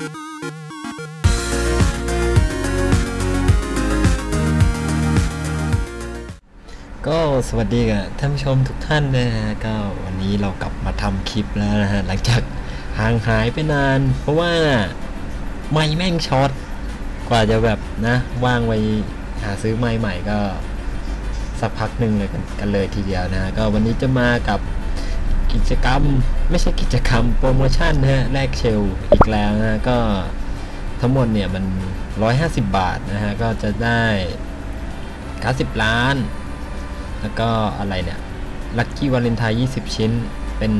ก็สวัสดีกับท่านผู้ชมทุกท่านนะฮะก็วันนี้เรากลับมาทำคลิปแล้วนะฮะหลังจากห่างหายไปนาน เพราะว่าไม่แม่งช็อตกว่าจะแบบนะว่างไว้หาซื้อไม้ใหม่ก็สักพักหนึ่งเลยกันกันเลยทีเดียวนะฮะก็วันนี้จะมากับ กิจกรรมไม่ใช่กิจกรรมโปรโมชั่นนะฮะแลกเชลอีกแล้วนะก็ทั้งหมดเนี่ยมัน 150 บาทนะฮะก็จะได้90ล้าน แล้วก็อะไรเนี่ยลัคกี้วาเลนไทน์20 ชิ้น เป็น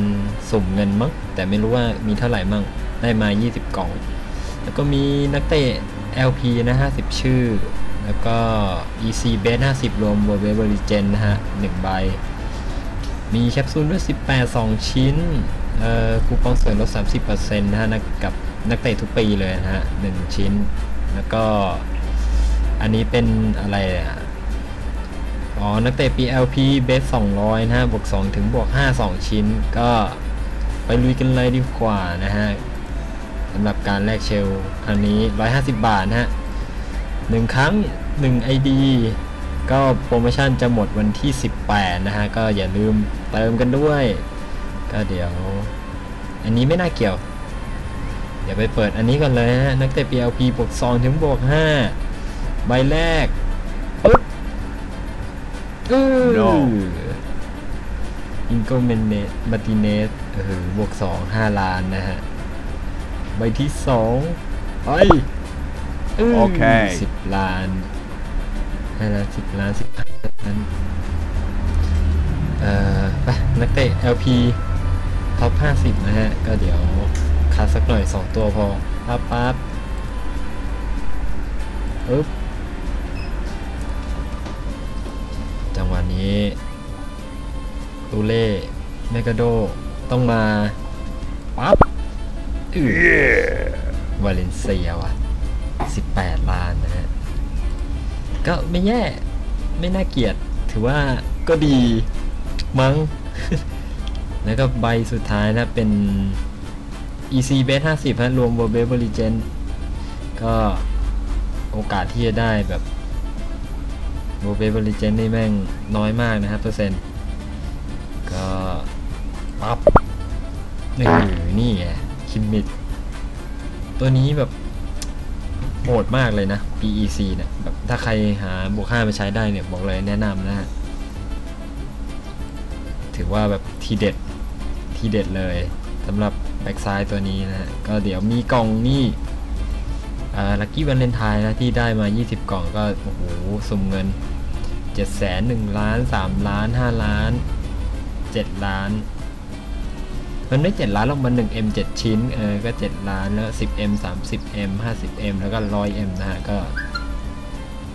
สุ่มเงินมั้งแต่ไม่รู้ว่ามีเท่าไหร่มั่งได้มา 20 กล่อง แล้วก็มีนักเตะ LP นะ 50 ชื่อ แล้วก็ EC Base 50 รวม w o r l d w e r i g e n นะฮะ 1 ใบ มีแคปซูลด้วย 18 2 ชิ้นเอ่อคูปองส่วนลด 30%นะฮะนักกับนักเตะทุกปีเลยนะฮะ1ชิ้น แล้วก็อันนี้เป็นอะไรอะอ๋อ นักเตะ PLP เบส200 นะฮะ บวก 2 ถึงบวก 5 2 ชิ้น ก็ไปลุยกันเลยดีกว่านะฮะสำหรับการแลกเชลครั้งนี้ 150 บาทนะฮะ 1 ครั้ง 1 ID ก็โปรโมชั่นจะหมดวันที่ 18 นะฮะ ก็อย่าลืมเติมกันด้วย ก็เดี๋ยว อันนี้ไม่น่าเกี่ยว เดี๋ยวไปเปิดอันนี้ก่อนเลยนะฮะ นักเตะ PLP บวก2ถึงบวก5ใบแรกปึ๊บ No อิงโกเมนเนสมาติเนสเออบวกสองห้าล้านนะฮะ ใบที่สองไปโอเคสิบล้าน ห้าล้านสิบล้านสิบล้านเอ่อไปนักเตะ LP ท็อปห้าสิบนะฮะ ก็เดี๋ยวคัดสักหน่อยสองตัวพอปั๊บปั๊บปึ๊บจังหวะนี้ตูเล่เมกาโด ต้องมา ปั๊บอือวาเลนเซียว่ะ 18 ล้านนะฮะ ก็ไม่แย่ ไม่น่าเกลียด ถือว่าก็ดีมั้ง แล้วก็ใบสุดท้ายนะเป็น EC Base 50ฮะรวม w o r b e v e r i g e n ก็โอกาสที่จะได้แบบโบเบเบอริเจนนี่แม่งน้อยมากนะครับเปอร์เซ็นต์ ก็ปั๊บหนี่งนี่ไงคิมมิดตัวนี้แบบ โหดมากเลยนะ PEC เนี่ยแบบถ้าใครหาบวกค่ามาใช้ได้เนี่ยบอกเลยแนะนำนะฮะ ถือว่าแบบทีเด็ด ทีเด็ดเลยสำหรับแบ็กซ้ายตัวนี้นะฮะ ก็เดี๋ยวมีกล่องนี่ลัคกี้วันเลนทน์นะที่ได้มา 20 กล่องก็ โอ้โหสุ่มเงิน7แสน1ล้าน 3 ล้าน 5 ล้าน 7 ล้าน มันไม่7ล้านหรอกมัน 1M 7 ชิ้นเออก็ 7 ล้านแล้ว 10M 30M 50M แล้วก็ 100M นะฮะก็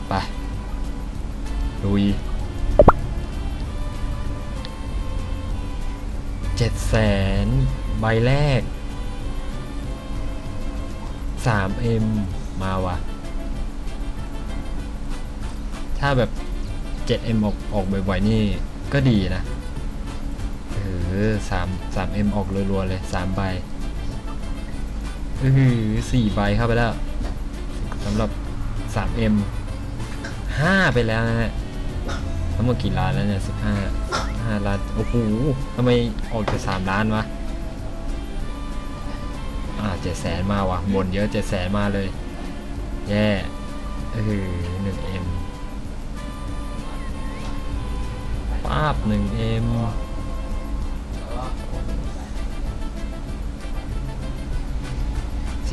ไปลุย7แสนใบแรก 3M มาว่ะ ถ้าแบบ 7M ออกออกบ่อยๆนี่ก็ดีนะ เออ3 3M ออกรัวๆเลย3ใบอือ4ใบเข้าไปแล้วสำหรับ 3M 5ไปแล้วนะฮะทั้งหมดกี่ล้านแล้วเนี่ย15 5ล้านโอ้โหทำไมออกจาก3ล้านวะอ่าเจ็ดแสนมาว่ะบนเยอะเจ็ดแสนมาเลย แย่เออหนึ่งเอ็มป้าบหนึ่งเอ็ม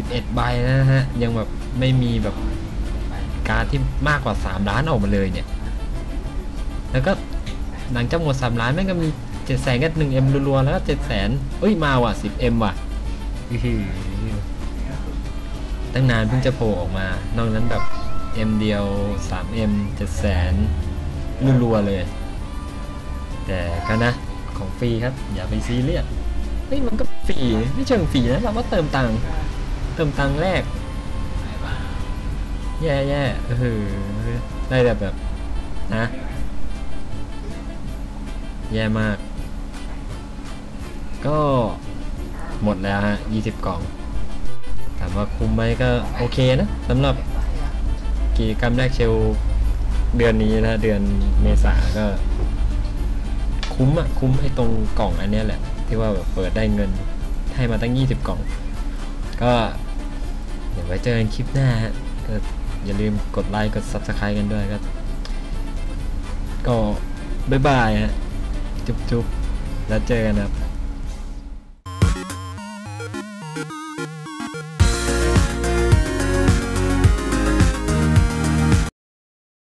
สิบเอ็ดใบนะฮะ ยังแบบไม่มีแบบการที่มากกว่าสามล้านออกมาเลยเนี่ย แล้วก็หลังจากหมดสามล้านแม่งก็มีเจ็ดแสนก็หนึ่งเอ็มรัวๆ แล้วก็เจ็ดแสนเอ้ยมาว่ะสิบเอ็มว่ะตั้งนานเพิ่งจะโผล่ออกมา นอกนั้นแบบ M เดียว 3M 7แสนรัวๆเลย แต่ก็นะ ของฟรีครับ อย่าไปซีเรียสเฮ้ยมันก็ฟรี ไม่เชิงฟรีนะเราก็เติมตังค์ เติมตังแรก แย่แย่เออได้แต่แบบนะแย่มาก ก็หมดแล้วฮะ 20 กล่อง ถามว่าคุ้มไหมก็โอเคนะสำหรับกิจกรรมแรกเชลเดือนนี้นะเดือนเมษาก็ คุ้มอะคุ้มไอ้ตรงกล่องอันนี้แหละ ที่ว่าแบบเปิดได้เงินให้มาตั้ง 20 กล่อง ก็เดี๋ยวไว้เจอกันคลิปหน้าฮะก็อย่าลืมกดไลค์กด Subscribe กันด้วยก็ก็บ๊ายบายฮะจุ๊บๆแล้วเจอกันครับ